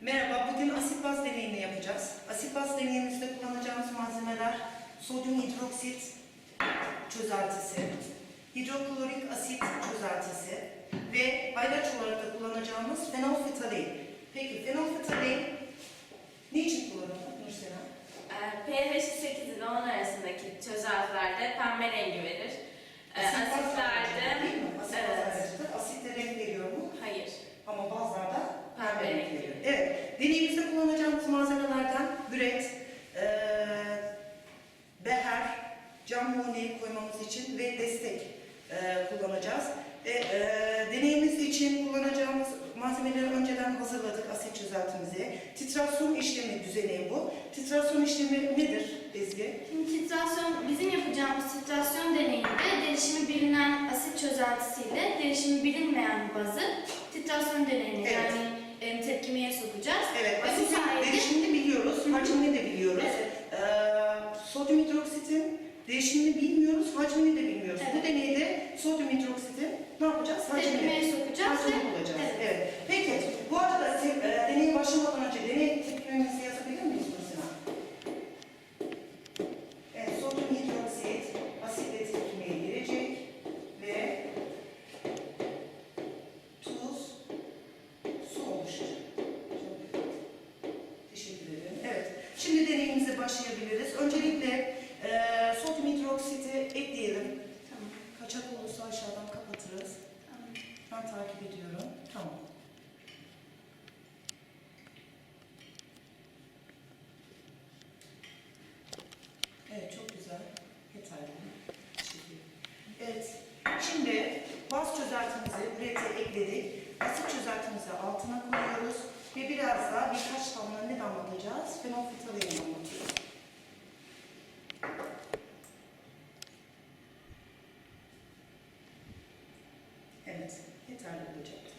Merhaba, bugün asit baz deneyini yapacağız. Asit baz deneyimizde kullanacağımız malzemeler sodyum hidroksit çözeltisi, hidroklorik asit çözeltisi ve ayraç olarak da kullanacağımız fenolfetalein. Peki fenolfetalein ne için kullanılır Nursena? Ee, pH 8 ile 10 arasındaki çözeltilerde pembe rengi verir. Ee, Asit baz asitlerde değil mi? Asit baz evet, aracıdır. Asitte renk veriyor mu? hayır. Ama bazılarda Pembe pembe renk renk veriyor. Evet, deneyimizde kullanacağımız malzemelerden büret, eee beher, cam muğneyi koymamız için ve destek eee, kullanacağız. Ve eee, deneyimiz için kullanacağımız malzemeleri önceden hazırladık asit çözeltimizi. Titrasyon işlemi düzeneği bu. Titrasyon işlemi nedir Ezgi? Şimdi titrasyon, bizim yapacağımız titrasyon deneyinde derişimi bilinen asit çözeltisiyle derişimi bilinmeyen bazı titrasyon deneyine Evet. yani e, tepkimeye sokacağız. Evet, Ve bu asitin sayede- değişimini biliyoruz, hacmini de biliyoruz. Ee, sodyum hidroksitin değişimini bilmiyoruz, hacmini de bilmiyoruz. Evet. Bu deneyde sodyum hidroksitin ne yapacağız? Hacmini. Tepkimeye sokacağız Hacmini ve- bulacağız. Evet. Evet. Peki, bu arada te- e, deneye başlamadan önce deney tepkimemizi yazabilir miyiz Nursina? Evet, sodyum hidroksit asitle tepkimeye girecek ve tuz, su oluşacak. Teşekkür ederim. Evet, başlayabiliriz. Öncelikle eee sodyum hidroksiti ekleyelim. Tamam. Kaçak olursa aşağıdan kapatırız. tamam. Ben takip ediyorum. Tamam. Evet, çok güzel. Yeterli. Evet, şimdi baz çözeltimizi ürete ekledik. Asit çözeltimizi altına koyuyoruz ve daha birkaç damla ne damlatacağız? Fenolfetalein damlatıyoruz. Evet, yeterli olacaktır.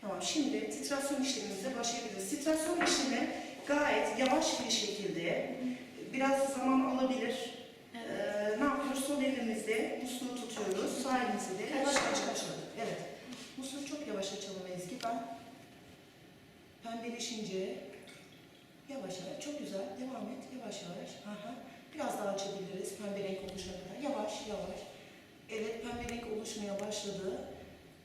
Tamam, şimdi titrasyon işlemimize başlayabiliriz. Titrasyon işlemi gayet yavaş bir şekilde, biraz zaman alabilir. Ee, ne yapıyoruz? Sol elimizde musluğu tutuyoruz, sağ elimizde de yavaş yavaş açalım. Evet, musluğu çok yavaş açalım Ezgi. Ben pembeleşince yavaş yavaş, çok güzel, devam et, yavaş yavaş. Aha. Biraz daha açabiliriz pembe renk oluşana kadar. Yavaş yavaş. Evet, pembe renk oluşmaya başladı.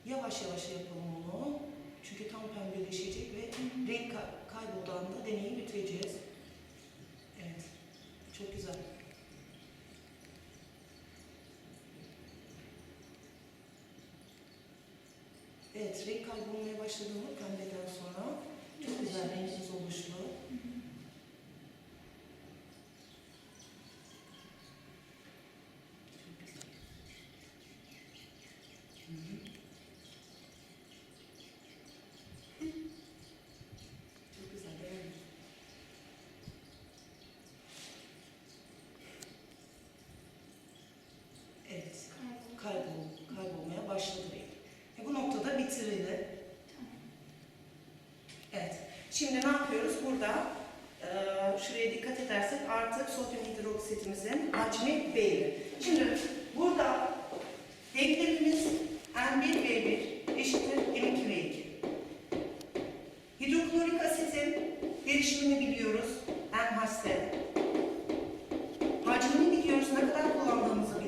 Yavaş yavaş yapalım onu. Çünkü tam pembeleşecek ve renk kay- kaybolduğu anda deneyi bitireceğiz. Evet, çok güzel. Evet, renk kaybolmaya başladı mı pembeden sonra? Güzel renkimiz oluştu. Çok güzel. Hı hı. Çok güzel, beğendim. Evet, kaybol, kaybolmaya başladı renk. E bu noktada bitirildi. Evet, şimdi ne yapıyoruz? Burada e, şuraya dikkat edersek artık sodyum hidroksitimizin hacmi belli. Şimdi burada denklemimiz N1V1 eşittir M2V2. Hidroklorik asitin derişimini biliyoruz. NHC. Hacmini biliyoruz. Ne kadar kullandığımızı biliyoruz.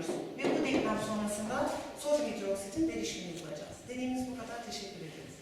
Bilmiyoruz. Ve bu denklem sonrasında sodyum hidroksitin derişimini bulacağız. Deneyimiz bu kadar. Teşekkür ederim.